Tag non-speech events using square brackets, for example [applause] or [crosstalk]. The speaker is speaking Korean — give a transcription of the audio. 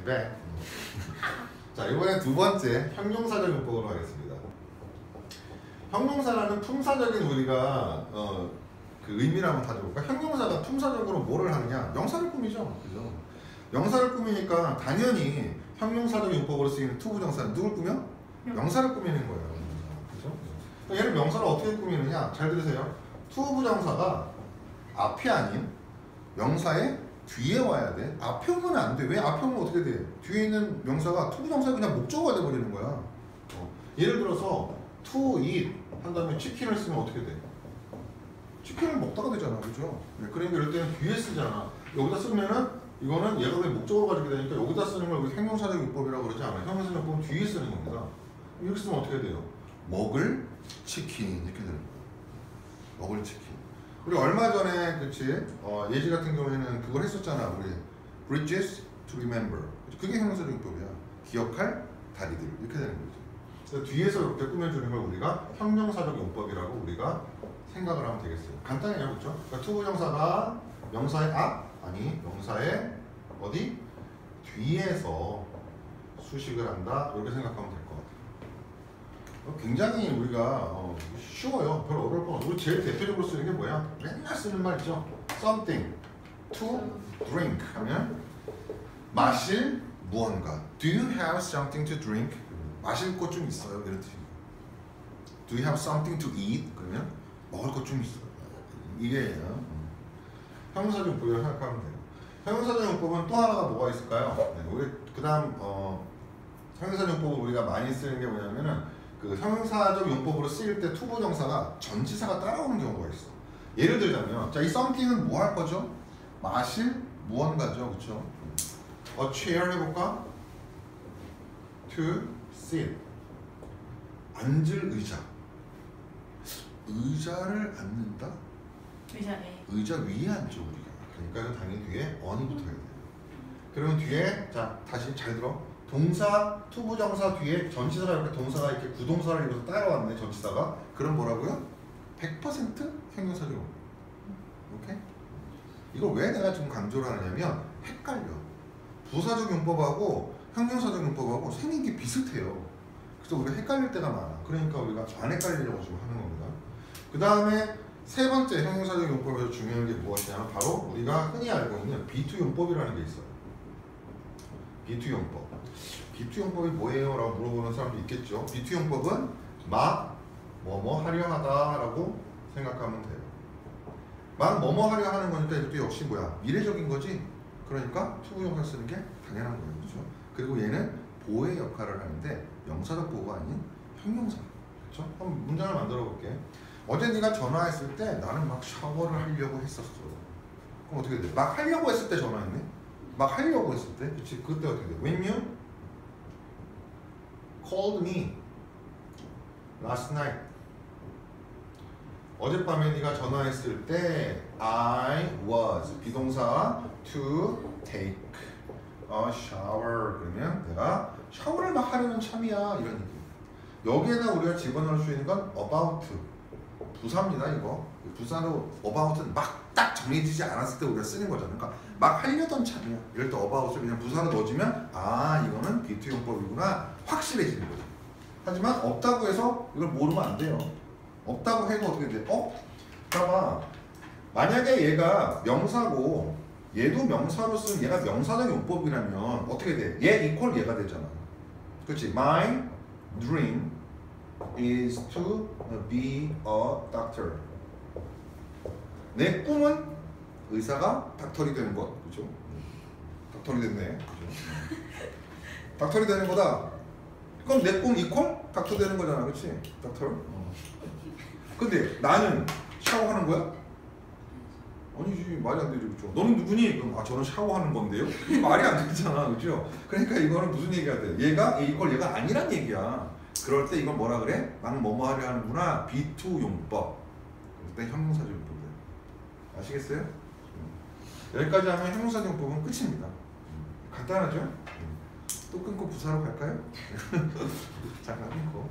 I'm back. 자, 이번엔 두 번째 형용사적 용법으로 가겠습니다. 형용사라는 품사적인 우리가 어, 그 의미를 한번 가져볼까? 형용사가 품사적으로 뭐를 하느냐? 명사를 꾸미죠. 그죠? 명사를 꾸미니까 당연히 형용사적 용법으로 쓰이는 투부정사는 누굴 꾸며? 명사를 꾸미는 거예요. 그죠? 얘를 명사를 어떻게 꾸미느냐? 잘 들으세요. 투부정사가 앞이 아닌 명사의 뒤에 와야 돼. 앞에 오면 안 돼. 왜 앞에 오면 어떻게 돼? 뒤에 있는 명사가 투 부정사가 그냥 목적어가 돼버리는 거야. 어. 예를 들어서 to eat 한 다음에 치킨을 쓰면 어떻게 돼? 치킨을 먹다가 되잖아. 그죠? 네, 그러니까 이럴 때는 뒤에 쓰잖아. 여기다 쓰면은 이거는 얘가 왜 목적어로 가지게 되니까 여기다 쓰는 걸 형용사적 용법이라고 그러지 않아요. 형용사적 용법은 뒤에 쓰는 겁니다. 이렇게 쓰면 어떻게 돼요? 먹을 치킨 이렇게 되는 거예요. 먹을 치킨. 우리 얼마 전에 그치 어, 예지 같은 경우에는 그걸 했었잖아. 우리 bridges to remember. 그게 형용사적 용법이야. 기억할 다리들 이렇게 되는 거죠. 그래서 뒤에서 이렇게 꾸며주는 걸 우리가 형용사적 용법이라고 우리가 생각을 하면 되겠어요. 간단해요, 그렇죠? 그러니까 투부정사가 명사의 앞 아니 명사의 어디 뒤에서 수식을 한다 이렇게 생각하면 될 것 같아요. 어, 굉장히 우리가 어, 쉬워요. 별로 어려울 거. 우리 제일 대표적으로 쓰는 게 뭐야? 맨날 쓰는 말 있죠. Something to drink 하면 마실 무언가. Do you have something to drink? 마실 것 좀 있어요. 이런 뜻입니다. Do you have something to eat? 그러면 먹을 것 좀 있어요. 이게 어, 형용사적 용법이라고 생각하면 돼요. 형용사적 용법은 또 하나가 뭐가 있을까요? 네, 우리 그다음 어, 형용사적 용법을 우리가 많이 쓰는 게 뭐냐면은 그 형용사적 용법으로 쓰일 때 투부 정사가 전치사가 따라오는 경우가 있어. 예를 들자면 자이 something은 뭐 할 거죠? 마실 무언가죠, 그렇죠? A chair 해볼까? To sit 앉을 의자 의자를 앉는다? 의자에 의자 위에 앉죠 우리가 그러니까 당연히 뒤에 on이 붙어야 돼요 그러면 뒤에 자 다시 잘 들어 동사 투부정사 뒤에 전치사가 이렇게 동사가 이렇게 구동사를 이어서 따라왔네 전치사가 그럼 뭐라고요? 100% 형용사죠 오케이? 이걸 왜 내가 지금 강조를 하냐면 헷갈려 부사적 용법하고 형용사적 용법하고 생긴 게 비슷해요 그래서 우리가 헷갈릴 때가 많아 그러니까 우리가 안 헷갈리려고 지금 하는 겁니다 그 다음에 세 번째 형용사적 용법에서 중요한 게 무엇이냐면 바로 우리가 흔히 알고 있는 B2 용법이라는 게 있어요. B2 용법. B2 용법이 뭐예요? 라고 물어보는 사람도 있겠죠. B2 용법은 막 뭐뭐 하려 하다라고 생각하면 돼요. 막 뭐뭐 하려 하는 거니까 이것도 역시 뭐야? 미래적인 거지. 그러니까 투부정사 쓰는 게 당연한 거예요. 그렇죠? 그리고 얘는 보호의 역할을 하는데 명사적 보호가 아닌 형용사. 그렇죠? 한번 문장을 만들어 볼게. 어제 네가 전화했을 때 나는 막 샤워를 하려고 했었어. 그럼 어떻게 돼? 막 하려고 했을 때 전화했네? 막 하려고 했을 때? 그치? 그때 어떻게 돼? When you called me last night. 어젯밤에 네가 전화했을 때 I was 비동사 to take a shower 그러면 내가 샤워를 막 하려는 참이야 이런 얘기. 여기에다 우리가 집어넣을 수 있는 건 about 부사입니다 이거. 부사로 about은 막 딱 정해지지 않았을 때 우리가 쓰는 거잖아 그러니까 막 하려던 참이야. 이럴 때 about을 그냥 부사로 넣어주면 아 이거는 비투 용법이구나. 확실해지는 거죠. 하지만 없다고 해서 이걸 모르면 안 돼요. 없다고 해도 어떻게 돼? 어? 봐봐 만약에 얘가 명사고 얘도 명사로 쓰는 얘가 명사적 용법이라면 어떻게 돼? 얘 이퀄 얘가 되잖아. 그렇지 my dream is to be a doctor. 내 꿈은 의사가 닥터리 되는 것, 그죠? 닥터리 됐네? 닥터리 되는 거다. 그럼 내 꿈 이퀄 닥터 되는 거잖아, 그렇지? 닥터. 어. 근데 나는 샤워하는 거야? 아니지 말이 안 되죠, 그죠? 너는 누구니? 그럼 아 저는 샤워하는 건데요. 말이 안 되잖아, 그죠? 그러니까 이거는 무슨 얘기가 돼? 얘가 이퀄 얘가 아니란 얘기야. 그럴 때 이건 뭐라 그래? 나는 뭐뭐 하려 하는구나. B2 용법. 그럴 때 형용사적 용법이에요. 아시겠어요? 음. 여기까지 하면 형용사적 용법은 끝입니다. 음. 간단하죠? 음. 또 끊고 부사로 갈까요? [laughs] 잠깐 끊고.